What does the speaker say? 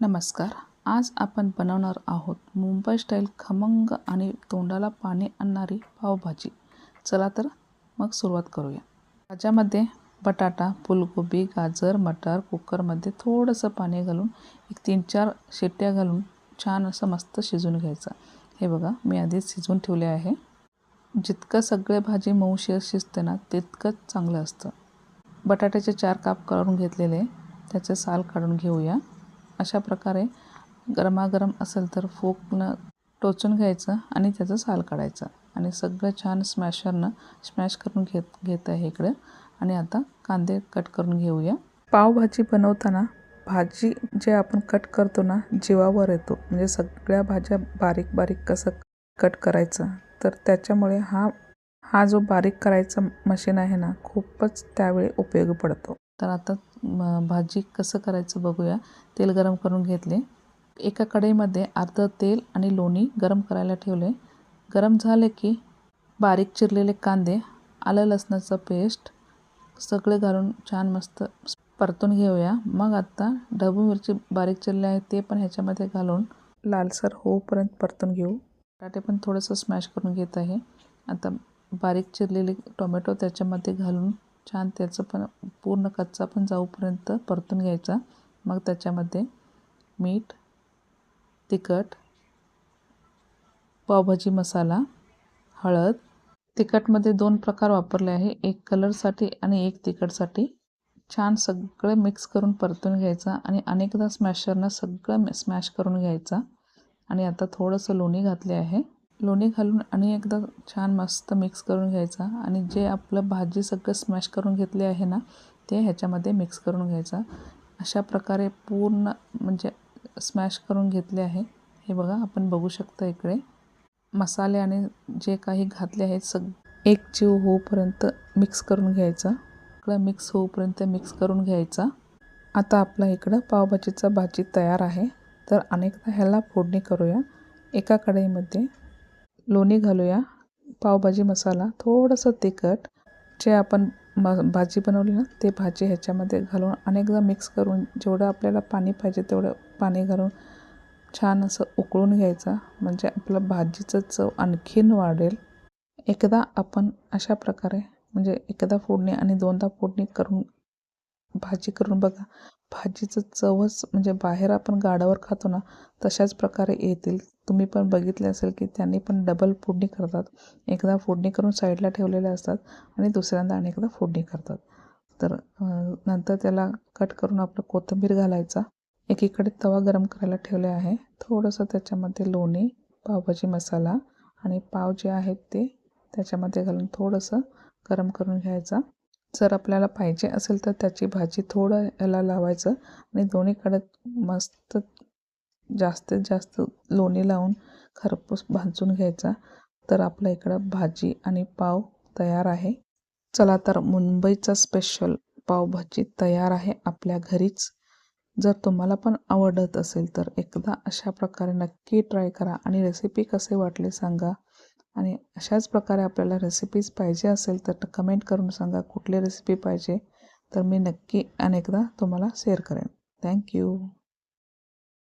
नमस्कार. आज आपण बनवणार आहोत मुंबई स्टाईल खमंग आणि तोंडाला पाणी आणणारी पावभाजी. चला तर मग सुरुवात करूया. भाज्यामध्ये बटाटा फुलगोबी गाजर मटार कुकरमध्ये थोडंसं पाणी घालून एक तीन चार शिट्ट्या घालून छान असं मस्त शिजून घ्यायचं. हे बघा मी आधीच शिजवून ठेवले आहे. जितकं सगळे भाजी मऊशी शिजते ना तितकंच चांगलं असतं. बटाट्याचे चार काप करून घेतलेले. त्याचे साल काढून घेऊया. अशा प्रकारे गरमागरम असेल तर फोकनं टोचून घ्यायचं आणि त्याचं साल काढायचं. आणि सगळं छान स्मॅशरनं स्मॅश करून घेत घेत आहे इकडं. आणि आता कांदे कट करून घेऊया. पावभाजी बनवताना भाजी जे आपण कट करतो ना जीवावर येतो. म्हणजे सगळ्या भाज्या बारीक बारीक कसं कट करायचं तर त्याच्यामुळे हा हा जो बारीक करायचा मशीन आहे ना खूपच त्यावेळी उपयोगी पडतो. तर आता भाजी कसं करायचं बघूया. तेल गरम करून घेतले. एका कढईमध्ये अर्धं तेल आणि लोणी गरम करायला ठेवले. गरम झाले की बारीक चिरलेले कांदे आलं लसणाचं पेस्ट सगळे घालून छान मस्त परतून घेऊया. मग आता ढबू मिरची बारीक चिरले आहे ते पण ह्याच्यामध्ये घालून लालसर होऊपर्यंत परतून घेऊ. बटाटे पण थोडंसं स्मॅश करून घेत आहे. आता बारीक चिरलेले टोमॅटो त्याच्यामध्ये घालून छान त्याचं पण पूर्ण कच्चा पण जाऊपर्यंत परतून घ्यायचा. मग त्याच्यामध्ये मीठ तिखट पावभाजी मसाला हळद. तिखटमध्ये दोन प्रकार वापरले आहे. एक कलरसाठी आणि एक तिखटसाठी. छान सगळं मिक्स करून परतून घ्यायचा आणि अनेकदा स्मॅशरनं सगळं स्मॅश करून घ्यायचा. आणि आता थोडंसं लोणी घातले आहे. लोणी घालून आणि एकदा छान मस्त मिक्स करून घ्यायचा. आणि जे आपलं भाजी सगळं स्मॅश करून घेतले आहे ना ते ह्याच्यामध्ये मिक्स करून घ्यायचा. अशा प्रकारे पूर्ण म्हणजे स्मॅश करून घेतले आहे. हे बघा आपण बघू शकता इकडे. मसाले आणि जे काही घातले आहेत सग एक जीव होऊपर्यंत मिक्स करून घ्यायचा. सगळं मिक्स होऊपर्यंत मिक्स करून घ्यायचा. आता आपला इकडं पावभाजीचा भाजी तयार आहे. तर अनेकदा ह्याला फोडणी करूया. एका कढईमध्ये लोणी घालूया पावभाजी मसाला थोडंसं तिखट जे आपण म भाजी बनवली ना ते भाजी ह्याच्यामध्ये घालून अनेकदा मिक्स करून जेवढं आपल्याला पाणी पाहिजे तेवढं पाणी घालून छान असं उकळून घ्यायचा म्हणजे आपलं भाजीचं चव आणखीन वाढेल. एकदा आपण अशा प्रकारे म्हणजे एकदा फोडणी आणि दोनदा फोडणी करून भाजी करून बघा भाजीचं चवच म्हणजे बाहेर आपण गाडावर खातो ना तशाच प्रकारे येतील. तुम्ही पण बघितले असेल की त्यांनी पण डबल फोडणी करतात. एकदा फोडणी करून साईडला ठेवलेल्या असतात आणि दुसऱ्यांदा अनेकदा फोडणी करतात. तर नंतर त्याला कट करून आपलं कोथिंबीर घालायचा. एकीकडे तवा गरम करायला ठेवले आहे. थोडंसं त्याच्यामध्ये लोणी पावभाजी मसाला आणि पाव जे आहेत ते त्याच्यामध्ये घालून थोडंसं गरम करून घ्यायचा. जर आपल्याला पाहिजे असेल तर त्याची भाजी थोडं याला लावायचं आणि दोन्हीकडे मस्त जास्तीत जास्त लोणी लावून खरपूस भाजून घ्यायचा. तर आपल्या इकडं भाजी आणि पाव तयार आहे. चला तर मुंबईचा स्पेशल पावभाजी तयार आहे आपल्या घरीच. जर तुम्हाला पण आवडत असेल तर एकदा अशा प्रकारे नक्की ट्राय करा आणि रेसिपी कसे वाटले सांगा. आणि अशाच प्रकारे आपल्याला रेसिपीज पाहिजे असेल तर कमेंट करून सांगा कुठली रेसिपी पाहिजे. तर मी नक्की अनेकदा तुम्हाला शेअर करेन. थँक्यू